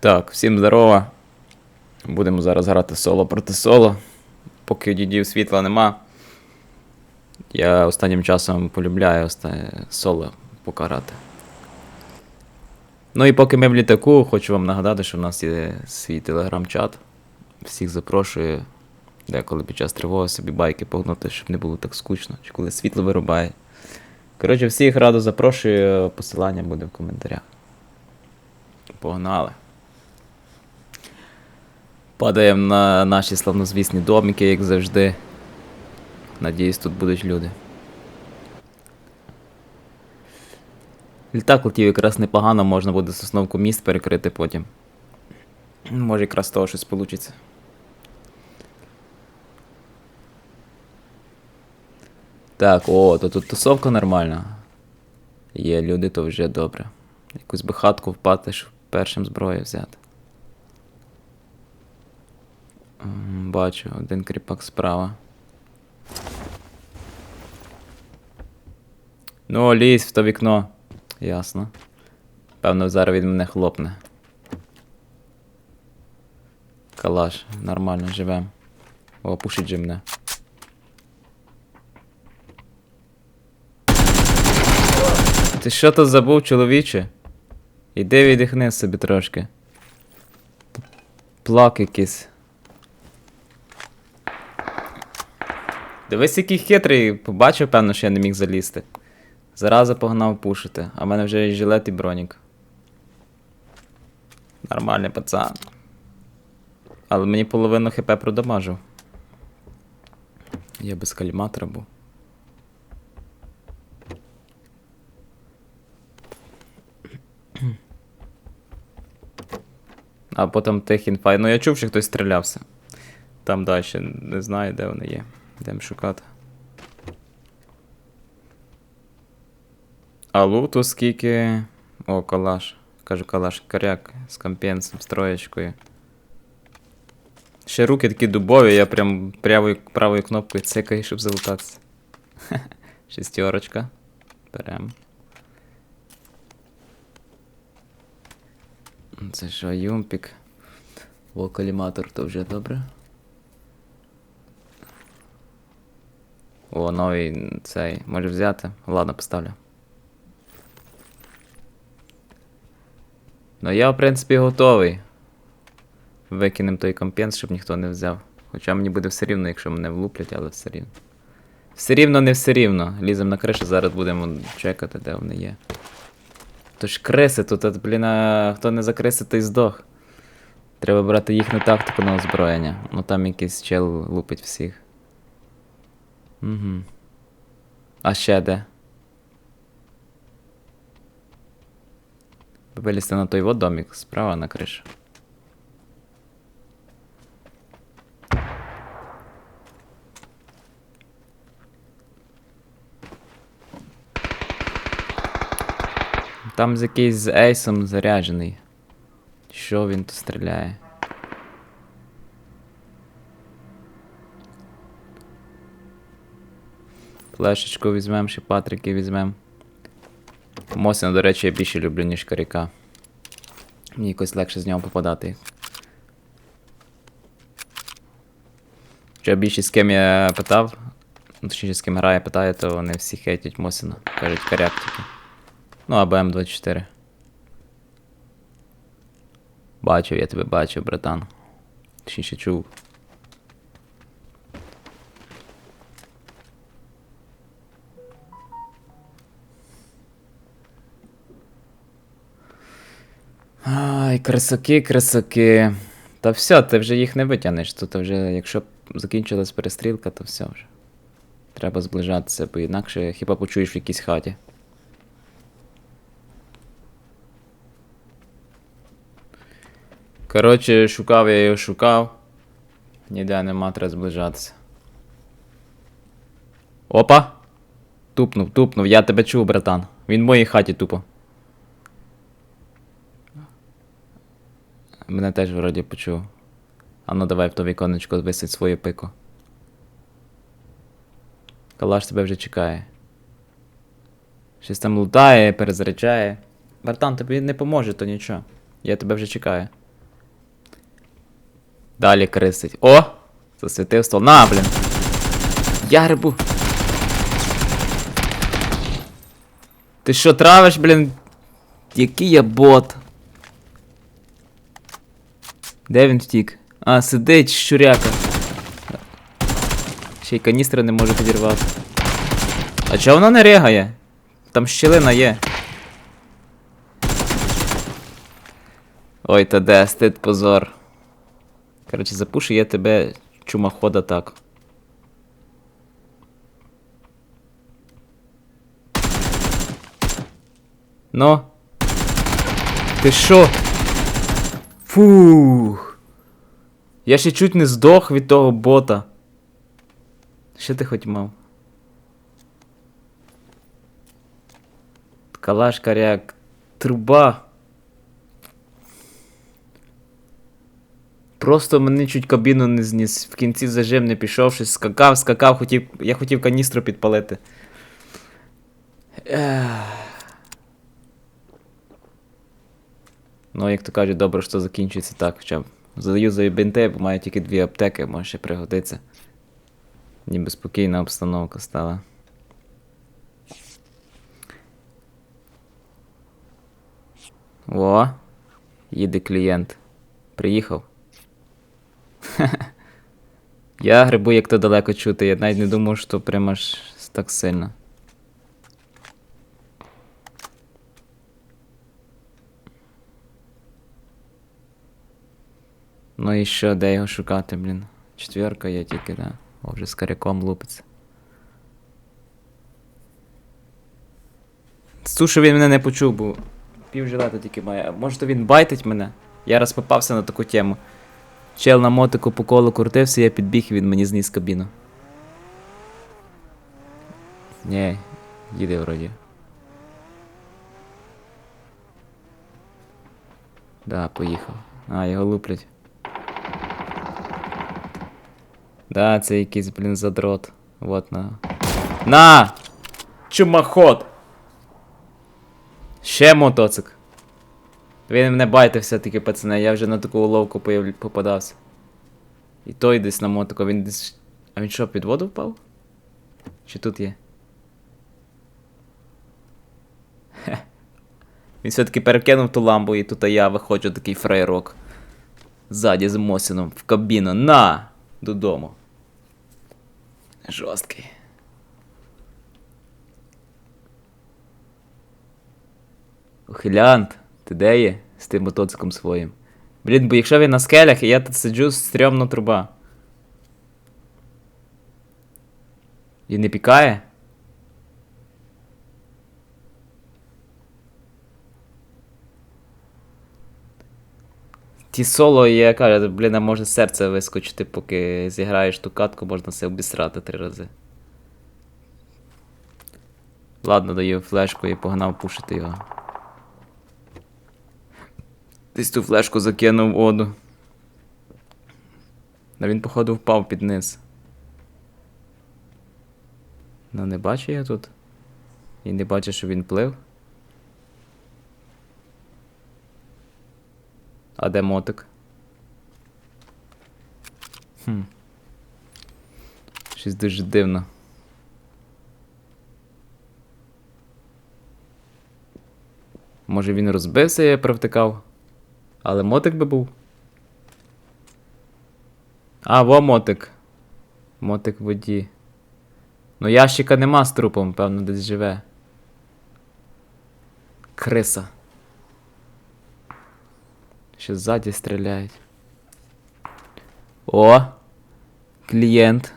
Так, всім здорово. Будемо зараз грати соло проти соло. Поки дідів світла нема. Я останнім часом полюбляю соло покарати. Ну і поки ми в літаку, хочу вам нагадати, що в нас є свій телеграм-чат. Всіх запрошую деколи під час тривоги собі байки погнути, щоб не було так скучно, чи коли світло вирубає. Коротше, всіх радо запрошую, посилання буде в коментарях. Погнали. Падаємо на наші славнозвісні домики, як завжди. Надіюсь, тут будуть люди. Літак летів якраз непогано, можна буде сосновку міст перекрити потім. Може якраз з того щось вийде. Так, о, то тут тусовка нормальна. Є люди, то вже добре. Якусь би хатку впати, щоб першим зброю взяти. Бачу, один кріпак справа. Ну, лізь в то вікно. Ясно. Певно, зараз від мене хлопне. Калаш, нормально живем. О, пушить же мене. Ти що то забув, чоловіче? Іди віддихни собі трошки. Плак якийсь. Дивись, який хитрий, побачив, певно, що я не міг залізти. Зараза погнав пушити, а в мене вже і жилет і бронік. Нормальний пацан. Але мені половину хп продамажив. Я без каліматора був. А потім тих інфай. Ну я чув, що хтось стрілявся. Там далі не знаю, де вони є. Йдемо шукати. А луту скільки. О, калаш. Кажу калаш, коряк з компенсом, з троєчкою. Ще руки такі дубові, я прям правою, правою кнопкою цикаю, щоб залутатися. Шестерочка. Берем. Це що, юмпік. Вокаліматор то вже добре. О, новий цей. Може взяти? Ладно, поставлю. Ну я, в принципі, готовий. Викинем той компенс, щоб ніхто не взяв. Хоча мені буде все рівно, якщо мене влуплять, але все рівно. Все рівно, не все рівно. Ліземо на кришу, зараз будемо чекати, де вони є. То ж криси, тут, блін, а хто не закриси, той здох. Треба брати їхню тактику на озброєння. Ну там якийсь чел лупить всіх. Угу. А ще де? Вилізти на той вот справа на кришу. Там з якийсь з ейсом заряджений. Що він тут стріляє? Флешечку візьмем, ще патрики візьмем. Мосіна, до речі, я більше люблю, ніж каріка. Мені якось легше з нього попадати. Хоча більшість з ким я питав, ну, точніше з ким грає, питаю, то вони всі хейтять Мосіна. Кажуть, каряк тільки. Ну, або М24. Бачив, я тебе бачив, братан. Точніше чув. Ай, красоки, красоки. Та все, ти вже їх не витягнеш. Тут вже, якщо закінчилась перестрілка, то все вже. Треба зближатися, бо інакше хіба почуєш в якійсь хаті. Коротше, шукав я його шукав. Ніде нема, треба зближатися. Опа! Тупнув, тупнув, я тебе чув, братан. Він в моїй хаті тупо. Мене теж вроді почув. А ну давай в то віконечко висить свою пику. Калаш тебе вже чекає. Щось там лутає, перезаряджає. Братан, тобі не поможе, то нічого. Я тебе вже чекаю. Далі крисить. О! Засвітив ствол. На, блін. Я грибу. Ти що травиш, блін? Який я бот? Де він втік? А, сидить, щуряка. Ще й каністри не може підірвати. А чого воно не ригає? Там щілина є. Ой, та де, стид позор. Коротше, запушу я тебе чумохода так. Ну. Ти що? Фух. Я ще чуть не здох від того бота. Що ти хоч мав? Калаш коряк. Труба. Просто мене чуть кабіну не зніс. В кінці зажим не пішов, щось скакав, скакав, хотів. Я хотів каністру підпалити. Ех. Ну, як то кажуть, добре, що закінчується так. Хоча б заюзаю бінти, бо маю тільки дві аптеки, може ще пригодиться. Ніби спокійна обстановка стала. О, їде клієнт. Приїхав. Я грибу, як то далеко чути, я навіть не думав, що прямо аж так сильно. Ну і що, де його шукати, блін? Четверка є тільки, да. О, вже з коряком лупиться. Сушу він мене не почув, бо пів жилета тільки має. Може то він байтить мене? Я раз попався на таку тему. Чел на мотику по колу крутився, я підбіг і він мені зніс кабіну. Ні, їде вроді. Да, поїхав. А, його луплять. Да, це якийсь, блін, задрот. Вот на. На! Чумоход! Ще мотоцик. Він мене все-таки, пацани, я вже на таку уловку попадався. І той десь на мотику, він десь. А він що, під воду впав? Чи тут є? Хе. Він все-таки перекинув ту ламбу, і тут я виходжу такий фрейрок. Ззаді з Мосіном в кабіну. На! Додому. Жорсткий. Ухилянт, ти де є? З тим мотоциклом своїм. Блін, бо якщо він на скелях, і я тут сиджу стрьомна труба. І не пікає? Ті соло, я кажу, блін, а може серце вискочити, поки зіграєш ту катку, можна все обісрати три рази. Ладно, даю флешку і погнав пушити його. Десь ту флешку закинув в воду. А він, походу, впав під низ. Ну, не бачу я тут. І не бачу, що він плив. А де мотик? Хм. Щось дуже дивно. Може він розбився, я провтикав. Але мотик би був. А, во мотик. Мотик в воді. Ну ящика нема з трупом, певно, десь живе. Криса. Ще ззаді стріляють. О! Клієнт.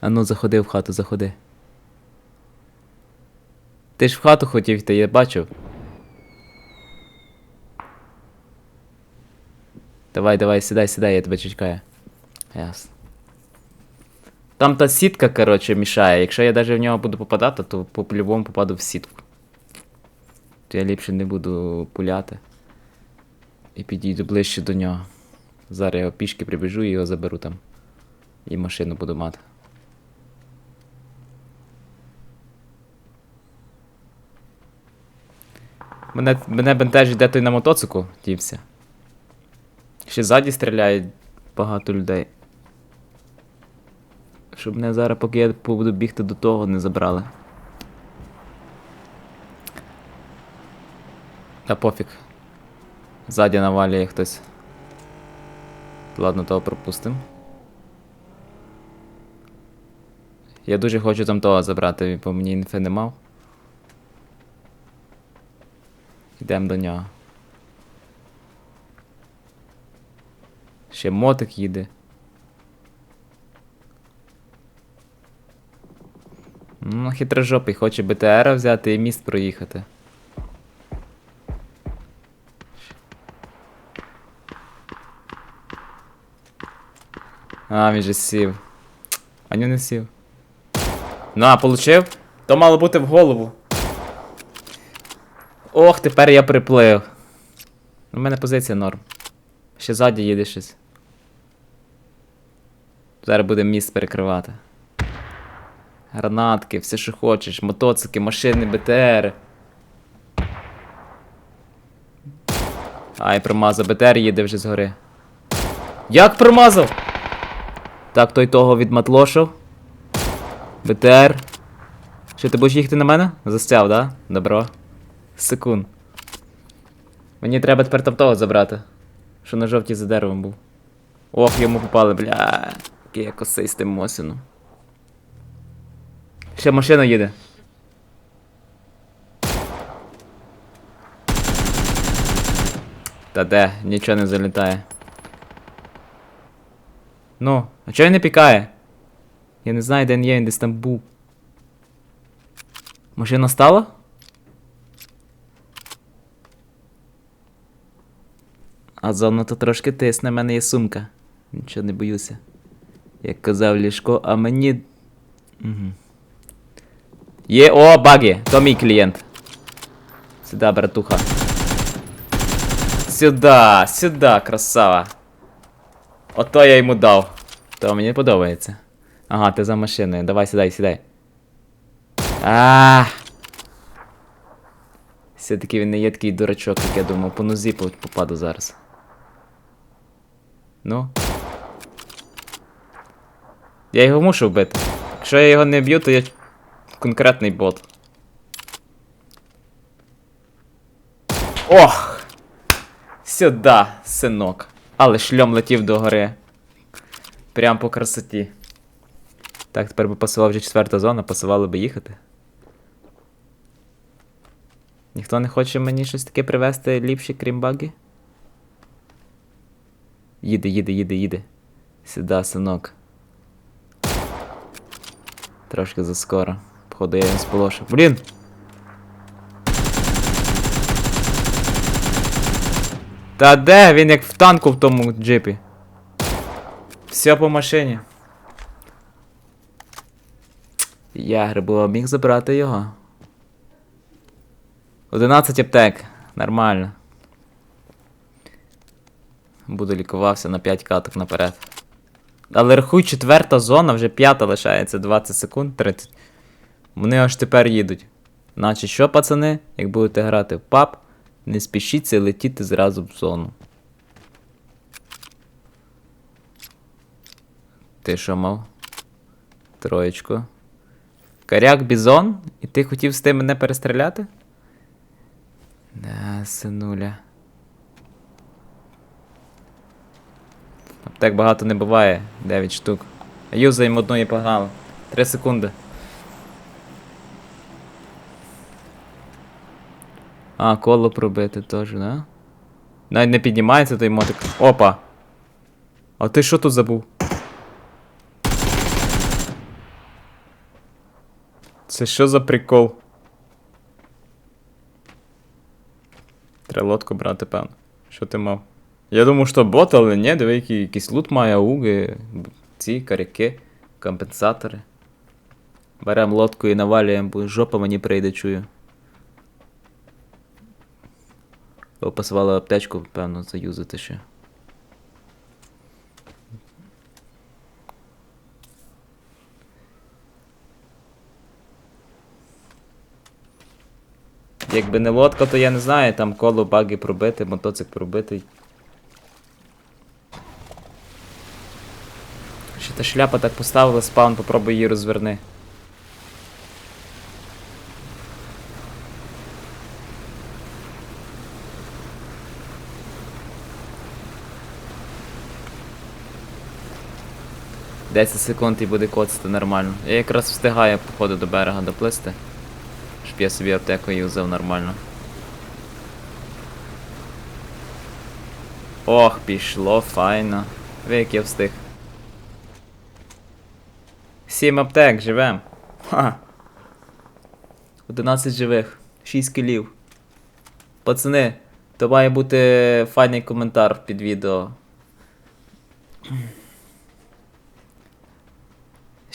А ну, заходи в хату, заходи. Ти ж в хату хотів йти, я бачив. Давай, давай, сідай, сідай, я тебе чекаю. Ясно. Там та сітка, коротше, мішає. Якщо я навіть в нього буду попадати, то по-любому попаду в сітку. Я ліпше не буду пуляти. І підійду ближче до нього. Зараз я пішки прибіжу і його заберу там. І машину буду мати. Мене, мене бентежить, де той на мотоцику дівся. Ще ззаді стріляють багато людей. Щоб мене зараз, поки я буду бігти до того, не забрали. Та пофіг. Ззаді навалює хтось. Ладно, того пропустим. Я дуже хочу там того забрати, бо мені інфи не мав. Йдемо до нього. Ще мотик їде. Ну, хитрожопий, хоче БТР взяти і міст проїхати. А, він же сів. А не сів. На, получив? То мало бути в голову. Ох, тепер я приплив. У мене позиція норм. Ще ззаді їде щось. Зараз буде міст перекривати. Гранатки, все, що хочеш, мотоцики, машини, БТР. Ай, промазав, БТР їде вже згори. Як промазав? Так, той того відматлошив. БТР. Що ти будеш їхати на мене? Застяв, да? Добро. Секунд. Мені треба тепер там того забрати. Що на жовтій за деревом був. Ох, йому попали, бля. Який я з тим Мосіном. Ще машина їде. Та де, нічого не залітає. Ну, а чого він не пікає? Я не знаю, де він є, він десь там був. Машина стала? А зона то трошки тисне, в мене є сумка. Нічого не боюся. Як казав Лішко, а мені. Угу. Є. О, баги! То мій клієнт. Сюда, братуха. Сюда, сюда, красава. Ото я йому дав. То мені подобається. Ага, ти за машиною. Давай, сідай, сідай. А. Все-таки він не є такий дурачок, як я думав. По нозі попаду зараз. Ну. Я його мушу вбити. Якщо я його не б'ю, то я конкретний бот. Ох! Сюда, синок. Але шльом летів до гори. Прям по красоті. Так, тепер би пасував вже четверта зона, пасувало би їхати. Ніхто не хоче мені щось таке привезти ліпше, крім баги? Їде, їде, їде, їде. Сюда, синок. Трошки заскоро. Походу я його сполошив. Блін! Та де? Він як в танку в тому джипі. Все по машині. Я грибова міг забрати його. 11 аптек. Нормально. Буду лікувався на 5 каток наперед. Але рахуй, четверта зона, вже п'ята лишається 20 секунд, 30. Вони аж тепер їдуть. Значить, що, пацани, як будете грати в PUB, не спішіться летіти зразу в зону. Ти що мав? Троєчку. Коряк бізон? І ти хотів з тим мене перестріляти? Да, синуля. Аптек багато не буває. 9 штук. Юзаємо одну і погнали. 3 секунди. А, коло пробити теж, да? Навіть не піднімається той мотик. Опа! А ти що тут забув? Це що за прикол? Треба лодку брати, певно. Що ти мав? Я думав, що бот, але ні, диви, який, якийсь лут має ауги, ці каряки, компенсатори. Берем лодку і навалюємо, бо жопа мені прийде, чую. Опасувала аптечку, певно, заюзати ще. Якби не лодка, то я не знаю, там коло баги пробити, мотоцик пробитий. Ще та шляпа так поставила, спаун, попробуй її розверни. Десять секунд і буде коцати нормально. Я якраз встигаю, походу, до берега доплисти. Щоб я собі аптеку юзав нормально. Ох, пішло, файно. Ви як я встиг. Сім аптек, живем. Ха. 11 живих, 6 кілів. Пацани, то має бути файний коментар під відео.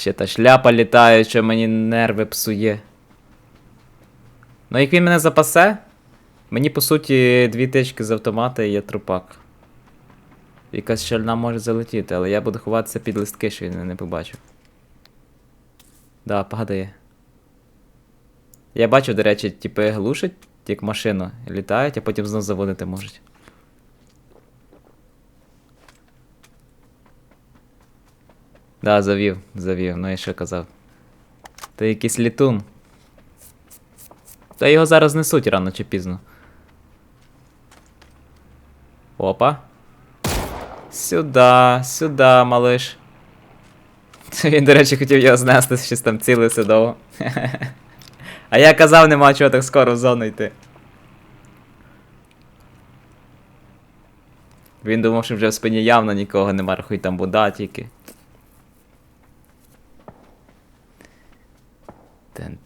Ще та шляпа літає, що мені нерви псує. Ну, як він мене запасе, мені по суті дві тички з автомата і є трупак. Якась щільна може залетіти, але я буду ховатися під листки, що він не побачив. Да, падає. Я бачу, до речі, типи глушать, як машину, літають, а потім знов заводити можуть. Да, завів, завів, ну і що казав. Та якийсь літун. Та його зараз несуть рано чи пізно. Опа. Сюда, сюда, малиш. Він, до речі, хотів його знести, щось там цілився довго. А я казав, нема чого так скоро в зону йти. Він думав, що вже в спині явно нікого нема, рахуй там вода тільки.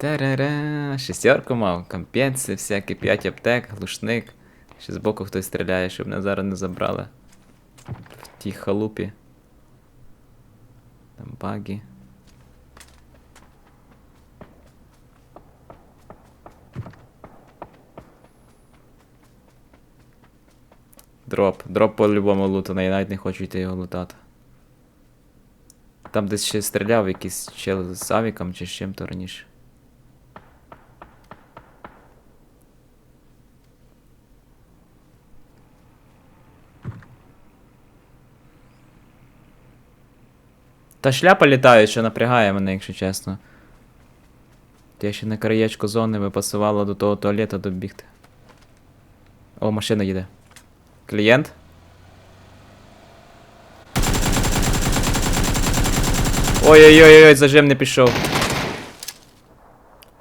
Тен-терере, шестерку мав, компенси, всякі, 5 аптек, глушник. Ще збоку хтось стріляє, щоб мене зараз не забрали. В тій халупі. Там баги. Дроп. Дроп по-любому лутаний, я навіть не хочу йти його лутати. Там десь ще стріляв якийсь чел з авіком чи з чим-то раніше. Та шляпа літає, що напрягає мене, якщо чесно. Я ще на краєчку зони випасувала до того туалета добігти. О, машина їде. Клієнт? Ой-ой-ой, зажим не пішов.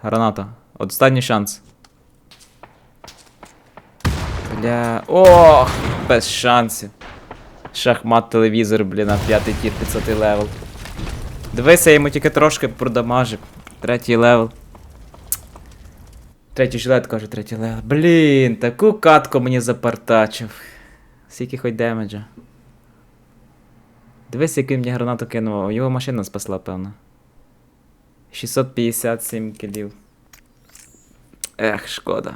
Граната. Останній шанс. Бля. Ох! Без шансів. Шахмат телевізор, блін, на п'ятий тір 500 левел. Дивися, я йому тільки трошки продамажив. Третій левел. Третій жилет, каже, третій левел. Блін, таку катку мені запартачив. Скільки хоч демеджа. Дивись, який мені гранату кинув. Його машина спасла, певно. 657 кілів. Ех, шкода.